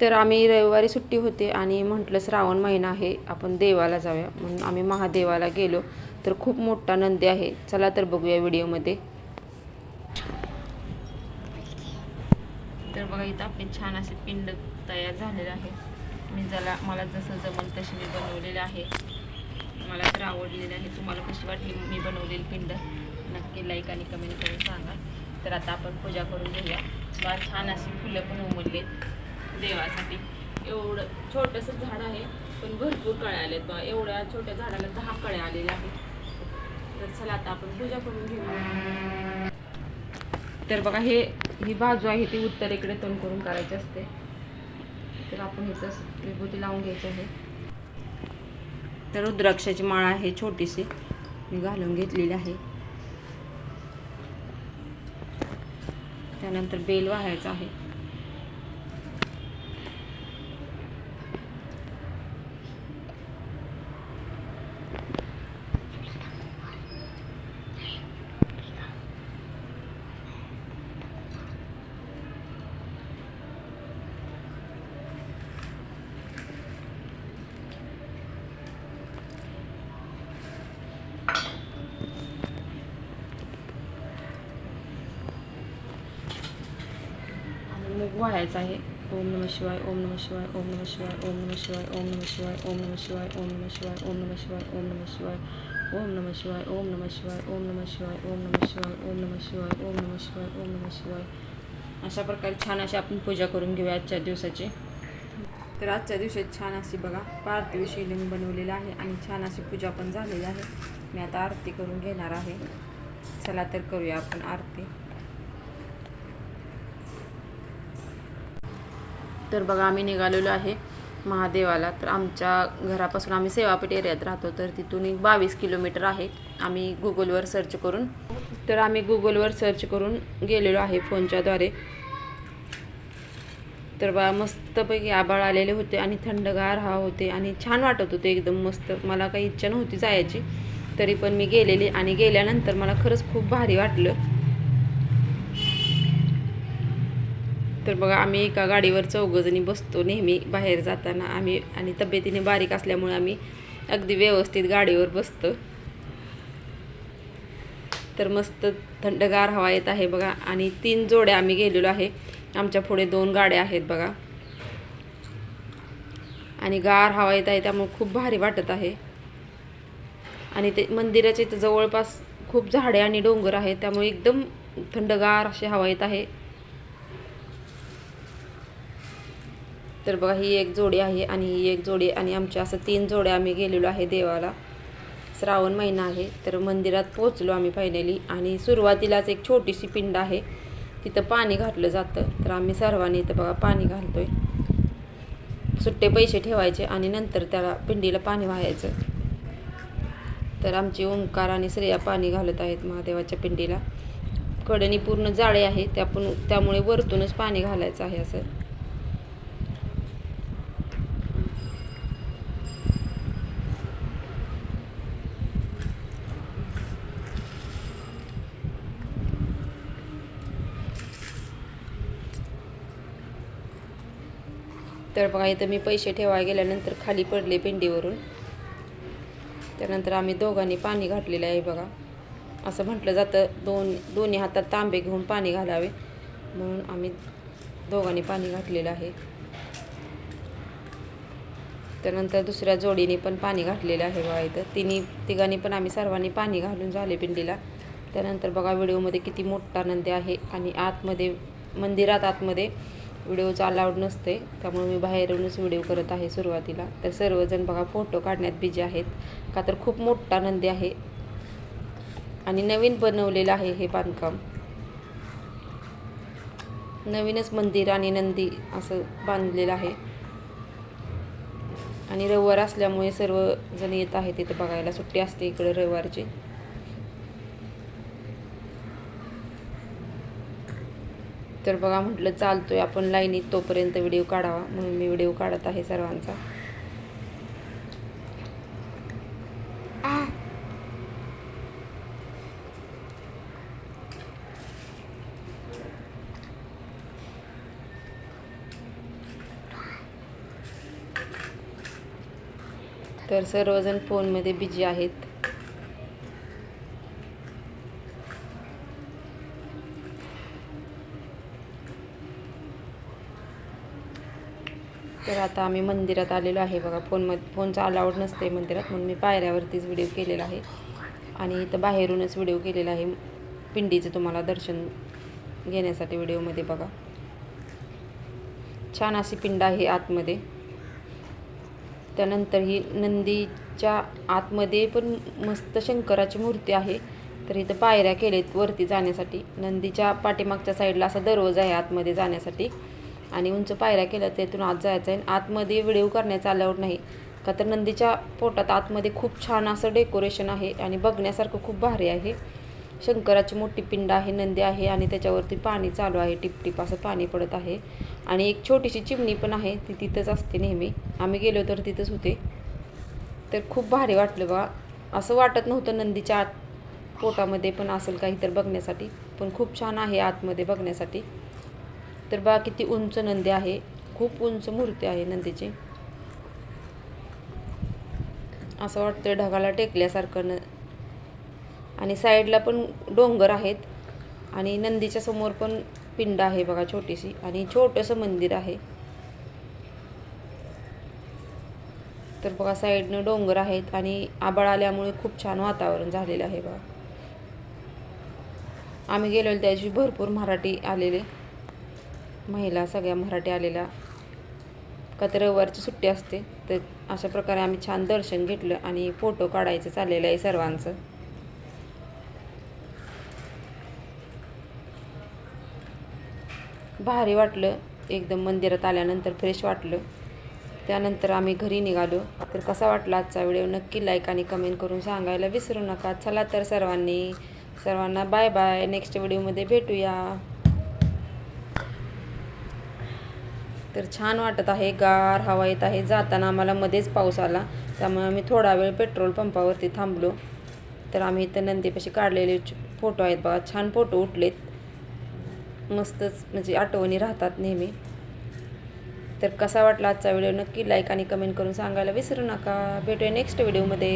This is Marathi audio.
तर आम्ही रविवारी सुट्टी होते आणि म्हटलं श्रावण महिना आहे आपण देवाला जाऊया. म्हणून आम्ही महादेवाला गेलो. तर खूप मोठा नंदी आहे. चला तर बघूया व्हिडिओमध्ये. तर बघा इथं आपले छान असे पिंड तयार झालेलं आहे मी जरा मला जसं जमल तशी मी बनवलेले आहे. मला तर आवडलेले आहे. तुम्हाला कशी वाटली मी बनवलेली पिंड? नक्की लाईक आणि कमेंट करून सांगा. तर आता आपण पूजा करून घेऊया. बा छान अशी फुलं पण उमललेत देवासाठी. एवढं छोटंसं झाड आहे पण भरपूर कळ्या आलेत बा. एवढ्या छोट्या झाडाला दहा कळ्या आलेल्या आहेत. तर चला आता आपण पूजा करून घेऊ तर बघा हे ही बाजू आहे ती उत्तरेकडे तोंड करून करायची असते. तर आपण ह्याचं विभूती लावून घ्यायची आहे. तर रुद्राक्षाची माळ आहे छोटीशी. मी घालून घेतलेली आहे. त्यानंतर बेल वाहायचा आहे आणि मूग वाहायचा आहे ओम नम शिवाय ओम नम शिवाय ओम नम शिवाय ओम नम शिवाय ओम नम शिवाय ओम नम शिवाय ओम नम शिवाय ओम नम शिवाय ओम नम शिवाय ओम नम शिवाय ओम नम शिवाय ओम नम शिवाय ओम नम शिवाय ओम नम शिवाय ओम नम शिवाय ओम नम शिवाय अशा प्रकारे छान अशी आपण पूजा करून घेऊया आजच्या दिवसाची तर आजच्या दिवशी छान अशी बघा पार्थिव शिवलिंग बनवलेलं आहे आणि छान अशी पूजा पण झालेली आहे मी आता आरती करून घेणार आहे चला तर करूया आपण आरती तर बघा आम्ही निघालेलो आहे महादेवाला. तर आमच्या घरापासून आम्ही सेवापेठ एरियात राहतो. तर तिथून एक बावीस किलोमीटर आहे. आम्ही गुगलवर सर्च करून तर आम्ही गुगलवर सर्च करून गेलेलो आहे फोनच्याद्वारे. तर बा मस्तपैकी आबाळ आलेले होते आणि थंडगार हवा होते आणि छान वाटत होते एकदम मस्त. मला काही इच्छा नव्हती जायची तरी पण मी गेलेली आणि गेल्यानंतर मला खरंच खूप भारी वाटलं. तर बघा आम्ही एका गाडीवर चौघजणी बसतो नेहमी बाहेर जाताना. आम्ही आणि तब्येतीने बारीक असल्यामुळे आम्ही अगदी व्यवस्थित गाडीवर बसतो. तर मस्त थंडगार हवा येत आहे बघा. आणि तीन जोड्या आम्ही गेलेलो आहे. आमच्या पुढे दोन गाड्या आहेत बघा. आणि गार हवा येत आहे त्यामुळे खूप भारी वाटत आहे. आणि ते मंदिराच्या इथं जवळपास खूप झाडे आणि डोंगर आहेत त्यामुळे एकदम थंडगार अशी हवा येत आहे. तर बघा ही एक जोडी आहे आणि ही एक जोडी आणि आमच्या असं तीन जोड्या आम्ही गेलेलो आहे देवाला. श्रावण महिना आहे तर मंदिरात पोचलो आम्ही फायनली आणि सुरुवातीलाच एक छोटीशी पिंड आहे तिथं पाणी घातलं जातं. तर आम्ही सर्वांनी इथं बघा पाणी घालतोय. सुट्टे पैसे ठेवायचे आणि नंतर त्याला पिंडीला पाणी वाहायचं. तर आमचे ओंकार आणि श्रेया पाणी घालत आहेत महादेवाच्या पिंडीला. कडणी पूर्ण जाळे आहे त्या पण त्यामुळे वरतूनच पाणी घालायचं आहे असं. तर बघा इथं मी पैसे ठेवायला गेल्यानंतर खाली पडले पिंडीवरून. त्यानंतर आम्ही दोघांनी पाणी घातलेलं आहे बघा. असं म्हटलं जातं दोन दोन्ही हातात तांबे घेऊन पाणी घालावे. म्हणून आम्ही दोघांनी पाणी घातलेलं आहे. त्यानंतर दुसऱ्या जोडीने पण पाणी घातलेलं आहे बघा इथं. तिन्ही तिघांनी पण आम्ही सर्वांनी पाणी घालून झाले पिंडीला. त्यानंतर बघा व्हिडिओमध्ये किती मोठा नंदी आहे आणि आतमध्ये मंदिरात आतमध्ये व्हिडिओचं अलाउड नसते. त्यामुळे मी बाहेरूनच व्हिडिओ करत आहे सुरुवातीला. तर सर्वजण बघा फोटो काढण्यात बिजी आहेत. का तर खूप मोठा नंदी आहे. आणि नवीन बनवलेलं आहे हे बांधकाम. नवीनच मंदिर आणि नंदी असं बांधलेलं आहे. आणि रविवार असल्यामुळे सर्वजण येत आहेत तिथं बघायला. सुट्टी असते इकडे रविवारची. तर बघा म्हटलं चालतो आहे आपण लाईनीत तोपर्यंत व्हिडिओ काढावा. म्हणून मी व्हिडिओ काढत आहे सर्वांचा. तर सर्वजण फोनमध्ये बिझी आहेत. तर आता आम्ही मंदिरात आलेलो आहे. बघा फोनमध्ये फोनचा अलाउड नसते मंदिरात म्हणून मी पायऱ्यावरतीच व्हिडिओ केलेला आहे. आणि इथं बाहेरूनच व्हिडिओ केलेला आहे. पिंडीचं तुम्हाला दर्शन घेण्यासाठी व्हिडिओमध्ये बघा. छान अशी पिंड आहे आतमध्ये. त्यानंतर ही नंदीच्या आतमध्ये पण मस्त शंकराची मूर्ती आहे. तर इथं पायऱ्या केलेत वरती जाण्यासाठी. नंदीच्या पाठीमागच्या साईडला असा दरवाजा आहे आतमध्ये जाण्यासाठी. आणि उंच पायऱ्या केल्या त्यातून आत जायचं आहे आतमध्ये व्हिडिओ करण्याचा अलाउड नाही. का तर नंदीच्या पोटात आतमध्ये खूप छान असं डेकोरेशन आहे आणि बघण्यासारखं खूप भारी आहे. शंकराची मोठी पिंड आहे नंदी आहे आणि त्याच्यावरती पाणी चालू आहे. टिपटिप असं पाणी पडत आहे. आणि एक छोटीशी चिमणी पण आहे ती तिथंच असते नेहमी. आम्ही गेलो तर तिथंच होते. तर खूप भारी वाटलं बा. असं वाटत नव्हतं नंदीच्या आत पोटामध्ये पण असेल काही तर बघण्यासाठी. पण खूप छान आहे आतमध्ये बघण्यासाठी. तर बा किती उंच नंदी आहे. खूप उंच मूर्ती आहे नंदीची. असं वाटतं ढगाला टेकल्यासारखं न आणि साईडला पण डोंगर आहेत. आणि नंदीच्या समोर पण पिंड आहे बघा छोटीशी. आणि छोटंसं मंदिर आहे. तर बघा साईडनं डोंगर आहेत आणि आबाळ आल्यामुळे खूप छान वातावरण झालेलं आहे बघा. आम्ही गेलेलो त्या दिवशी भरपूर मराठी आलेले. महिला सगळ्या मराठी आलेल्या. का सुट्टी असते. तर अशा प्रकारे आम्ही छान दर्शन घेतलं आणि फोटो काढायचं चाललेलं आहे सर्वांचं. भारी वाटलं. एकदम मंदिरात आल्यानंतर फ्रेश वाटलं. त्यानंतर आम्ही घरी निघालो. तर कसा वाटला आजचा व्हिडिओ? नक्की लाईक आणि कमेंट करून सांगायला विसरू नका. चला तर सर्वांनी सर्वांना बाय बाय नेक्स्ट व्हिडिओमध्ये भेटूया. तर छान वाटत आहे. गार हवा येत आहे. जाताना आम्हाला मध्येच पाऊस आला. त्यामुळे आम्ही थोडा वेळ पेट्रोल पंपावरती थांबलो. तर आम्ही इथं नंदीपाशी काढलेले फोटो आहेत बघा. छान फोटो उठलेत. मस्तच म्हणजे आठवणी राहतात नेहमी. तर कसा वाटला आजचा व्हिडिओ नक्की लाईक आणि कमेंट करून सांगायला विसरू नका. भेटूया नेक्स्ट व्हिडिओमध्ये